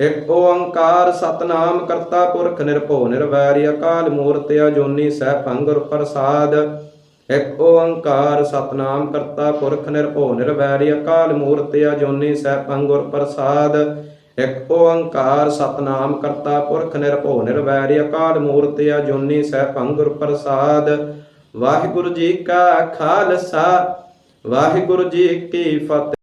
ਇਕ ਓੰਕਾਰ ਸਤਨਾਮ ਕਰਤਾ ਪੁਰਖ ਨਿਰਭਉ ਨਿਰਵੈਰ ਅਕਾਲ ਮੂਰਤ ਅਜੂਨੀ ਸੈਭੰ ਗੁਰ ਪ੍ਰਸਾਦ। ਇਕ ਓੰਕਾਰ ਸਤਨਾਮ ਕਰਤਾ ਪੁਰਖ ਨਿਰਭਉ ਨਿਰਵੈਰ ਅਕਾਲ ਮੂਰਤ ਅਜੂਨੀ ਸੈਭੰ ਗੁਰ ਪ੍ਰਸਾਦ। ਇਕ ਓੰਕਾਰ ਸਤਨਾਮ ਕਰਤਾ ਪੁਰਖ ਨਿਰਭਉ ਨਿਰਵੈਰ ਅਕਾਲ ਮੂਰਤ ਅਜੂਨੀ ਸੈਭੰ ਗੁਰ ਪ੍ਰਸਾਦ। ਵਾਹਿਗੁਰੂ ਜੀ ਕਾ ਖਾਲਸਾ, ਵਾਹਿਗੁਰੂ ਜੀ ਕੀ ਫਤਿਹ।